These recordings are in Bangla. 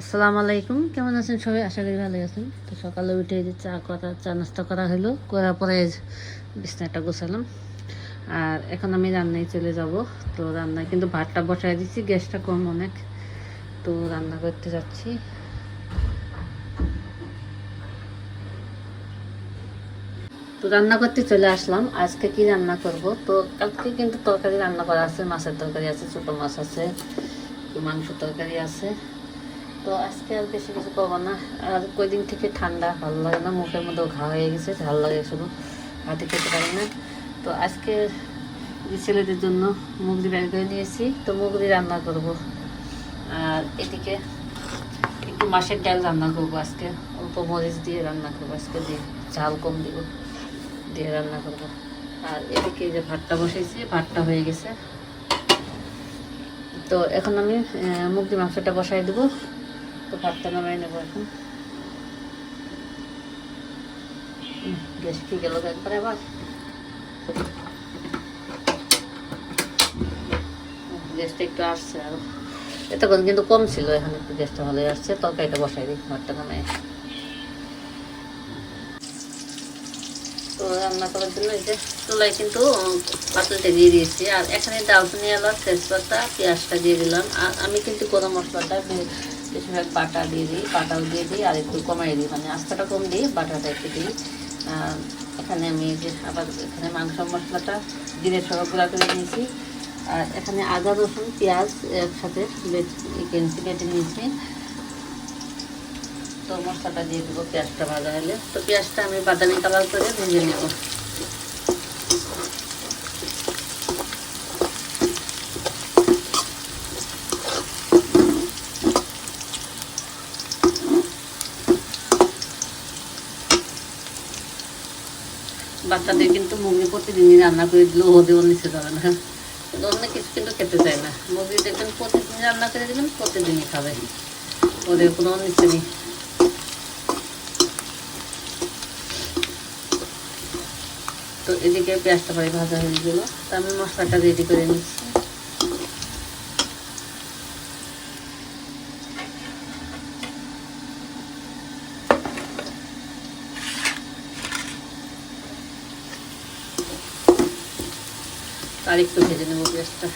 আসসালামু আলাইকুম। কেমন আছেন সবাই? আশা করি ভালো আছেন। তো সকালে উঠে যে চা করা, চা নাস্তা করা হলো করার পরে বিছনাটা গোছালাম। আর এখন আমি রান্নায় চলে যাব। তো রান্নায় কিন্তু ভাতটা বসাই দিচ্ছি গ্যাসটা কম অনেক। তো রান্না করতে যাচ্ছি। তো রান্না করতে চলে আসলাম। আজকে কি রান্না করব? তো কালকে কিন্তু তরকারি রান্না করা আছে, মাছের তরকারি আছে, ছোটো মাছ আছে মাংস তরকারি আছে। তো আজকে আর বেশি কিছু করব না। আর কয়দিন থেকে ঠান্ডা, ভালো লাগে না, মুখের মধ্যে ঘা হয়ে গেছে ঝাল লাগে শুধু। হাতে খেতে পারি না। তো আজকে ছেলেদের জন্য মুগরি বের করে নিয়েছি। তো মুগরি রান্না করব। আর এদিকে একটু মাছের ডাল রান্না করব আজকে। অল্প মরিচ দিয়ে রান্না করব আজকে, দিয়ে ঝাল কম দিব, দিয়ে রান্না করব। আর এদিকে যে ভাতটা বসেছি, ভাতটা হয়ে গেছে। তো এখন আমি মুগরি মাংসটা বসাই দেবো। তো ভাতটা নামাই নেব এখন। গ্যাস কি গেল একবার আবার। গ্যাসটা একটু আসছে আর। এতক্ষণ কিন্তু কম ছিল, এখন একটু গ্যাসটা ভালো আসছে। তরকারিটা বসাই দিই, ভাতটা নামাই। তো রান্না করার জন্য এই যে চুলায় কিন্তু পাতলটা দিয়ে দিয়েছি। আর এখানে দারচিনি এলাচ, তেজপাতা, পেঁয়াজটা দিয়ে দিলাম। আর আমি কিন্তু গরম মশলাটা বেশিরভাগ বাটা দিয়ে দিই, বাটাও দিয়ে দিই আর একটু কমাই দিই। মানে আস্তাটা কম দিই, বাটাটা একটু দিই। এখানে আমি যে আবার এখানে মাংস মশলাটা জিরে সহ গুঁড়া করে নিয়েছি। আর এখানে আদা, রসুন, পেঁয়াজ একসাথে কেনছি বেটে নিয়েছি। তো মশলাটা দিয়ে দেবো পেঁয়াজটা ভাজা হলে। তো পেঁয়াজটা আমি বাদামি কালার করে ভেজে নেব। বাচ্চাদের কিন্তু মুগি প্রতিদিনই রান্না করে দিলেও ওদেরও নিচে যাবে না। অন্য কিছু কিন্তু খেতে চায় না। মুরগি দেখবেন প্রতিদিন রান্না করে দেবেন, প্রতিদিনই খাবে। ওদের কোনো নিচে নেই। তো এদিকে পেঁয়াজটা পাই ভাজা হয়ে গেল। তা আমি মশলাটা রেডি করে নিচ্ছি। আর একটু ভেজে নেব পেঁয়াজটা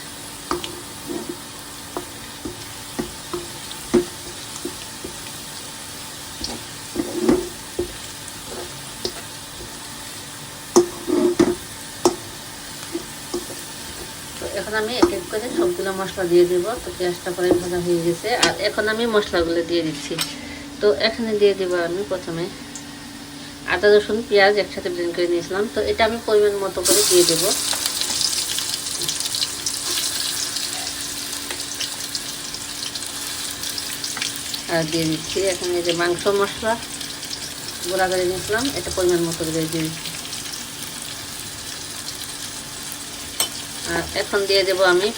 এখন আমি এক এক করে সবগুলো মশলা দিয়ে দেব। তো পেঁয়াজটা পরে ভাজা হয়ে গেছে। আর এখন আমি মশলাগুলো দিয়ে দিচ্ছি। তো এখানে দিয়ে দেবো আমি প্রথমে আদা, রসুন, পেঁয়াজ একসাথে ব্লেন্ড করে নিয়েছিলাম। তো এটা আমি পরিমাণ মতো করে দিয়ে দেবো। আর দিয়ে দিচ্ছি। এখানে যে মাংস মশলা, গুঁড়া করে নিয়েছিলাম। এটা পরিমাণ মতো করে দিয়ে দিচ্ছি। আর এখন দিয়ে দেবো আমি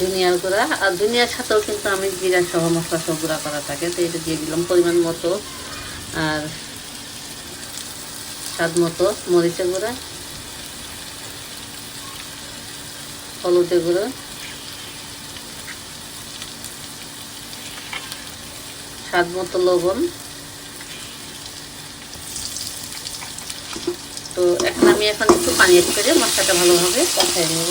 ধনিয়ার গুঁড়া। আর ধনিয়ার সাথেও কিন্তু আমি জিরা সহ, মশলা সহ গুঁড়া করা থাকে। তো এটা দিয়ে দিলাম পরিমাণ মতো। আর স্বাদ মতো মরিচের গুঁড়া, হলুদের গুঁড়ো। স্বাদ মতো লবণ। তো এখন আমি এখন একটু পানি এড করে মশলাটা ভালোভাবে কষাই নেব।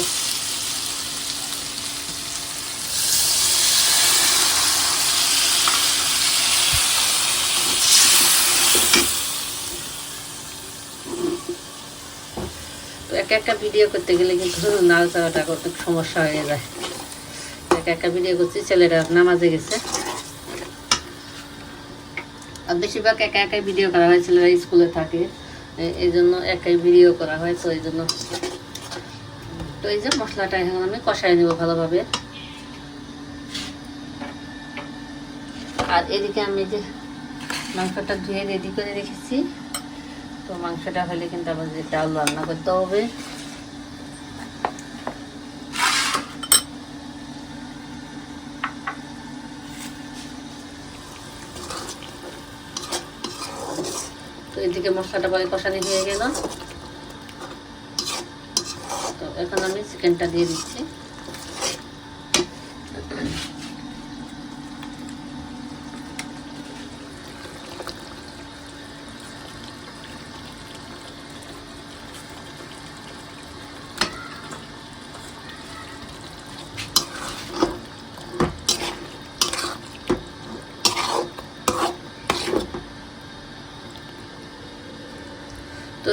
একা একা ভিডিও করতে গেলে কিন্তু নাড়াচাড়াটা করতে সমস্যা হয়ে যায়। একা একা ভিডিও করছি, ছেলেরা নামাজে গেছে। বেশিরভাগ একা একাই ভিডিও করা হয়, ছেলেরা স্কুলে থাকে। এই জন্য একাই ভিডিও করা হয়, তো এই জন্য তো এই যে মশলাটা এখন আমি কষাই নেব ভালোভাবে। আর এদিকে আমি যে মাংসটা ধুয়ে রেডি করে রেখেছি, তো মাংসটা হলে কিন্তু যে ডাল রান্না করতে হবে। তো এদিকে মশলাটা পরে কষানি হয়ে গেল। তো এখন আমি চিকেনটা দিয়ে দিচ্ছি।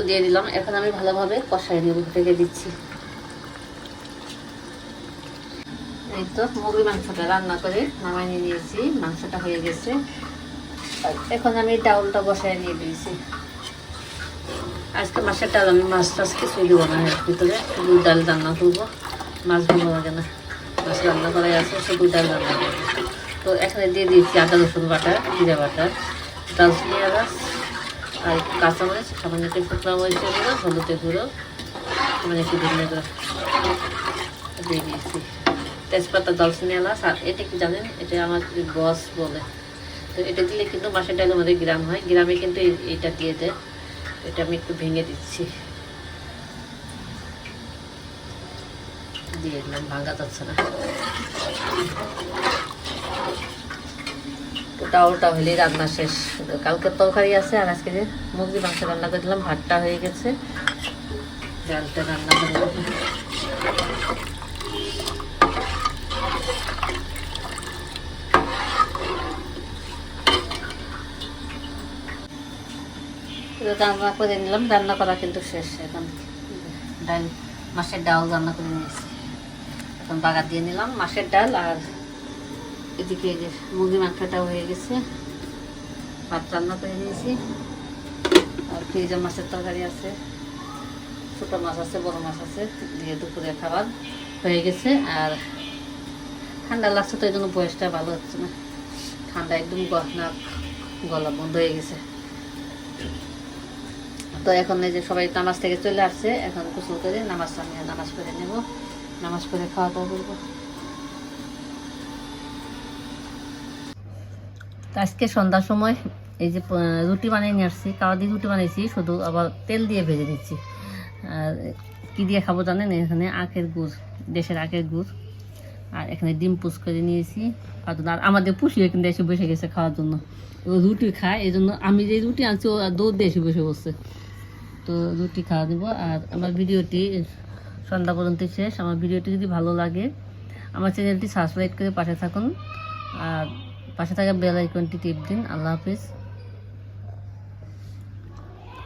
দিয়ে দিলাম। এখন আমি ভালোভাবে কষাই নেব রেখে দিচ্ছি। এই তো মুরগি মাংসটা রান্না করে নামাই নিয়ে নিয়েছি। মাংসটা হয়ে গেছে। এখন আমি ডাউলটা বসায় নিয়ে দিয়েছি। আজকে মাছের ডাল, আমি মাছ টাছ কিছুই দেবো না এর ভিতরে। শুধু ডাল রান্না করব। মাছ ভালো লাগে না। মাছ রান্না করাই আছে, শুধু ডাল রান্না করব। তো এখানে দিয়ে দিয়েছি আদা রসুন বাটা, জিরা বাটা দালচিনি এলাচ আর একটু কাঁচামরিচ সামান্য একটু শুকনো মরিচের গুঁড়ো, হলুদের গুঁড়ো মানে একটু ধনিয়া দিয়ে দিয়েছি। তেজপাতা দালচিনি এলাচ, আর এটা কি জানেন? এটা আমার বস বলে। তো এটা দিলে কিন্তু মাছের ডালের আমাদের গ্রাম হয়। গ্রামে কিন্তু এইটা দিয়ে দেয়। এটা আমি একটু ভেঙে দিচ্ছি। দিয়ে দিলাম, ভাঙা যাচ্ছে না। তো ডাউলটা হলেই রান্না শেষ। শুধু কালকের তরকারি আছে আর আজকে যে মুরগি মাংস রান্না করে দিলাম, ভাতটা হয়ে গেছে। ডালটা রান্না করে। রান্না করে নিলাম, রান্না করা কিন্তু শেষ এখন। ডাল, মাছের ডাল রান্না করে নিয়েছি। এখন বাগার দিয়ে নিলাম মাছের ডাল আর এদিকে যে মুরগি মাংসটাও হয়ে গেছে। ভাত রান্না করে নিয়েছি। আর ফ্রিজে মাছের তরকারি আছে। ছোটো মাছ আছে, বড় মাছ আছে। দিয়ে দুপুরে খাবার হয়ে গেছে। আর ঠান্ডা লাগছে তো, এই জন্য বয়সটা ভালো হচ্ছে না। ঠান্ডা একদম গ- নাক গলা বন্ধ হয়ে গেছে। তো এখন এই যে সবাই নামাজ থেকে চলে আসছে। এখন গোসল করে নামাজ সামনে নামাজ করে নেব। নামাজ করে খাওয়া দাওয়া করব। আজকে সন্ধ্যার সময় এই যে রুটি বানিয়ে নিয়ে আসছি। কাওয়া দিয়ে রুটি বানিয়েছি, শুধু আবার তেল দিয়ে ভেজে দিচ্ছি আর কি দিয়ে খাব জানেন? এখানে আখের গুড়, দেশের আখের গুড়। আর এখানে ডিম পুষ করে নিয়েছি। আর আমাদের পুষিয়ে কিন্তু এসে বসে গেছে খাওয়ার জন্য। ও রুটি খায়, এই জন্য আমি যে রুটি আনছি, ও দৌড় দিয়ে এসে বসে বসছে তো রুটি খাওয়া দেবো। আর আমার ভিডিওটি সন্ধ্যা পর্যন্ত শেষ। আমার ভিডিওটি যদি ভালো লাগে, আমার চ্যানেলটি সাবস্ক্রাইব করে পাশে থাকুন। আর পাশে থাকা বেল আইকনটি টিপ দিন। আল্লাহ হাফিজ।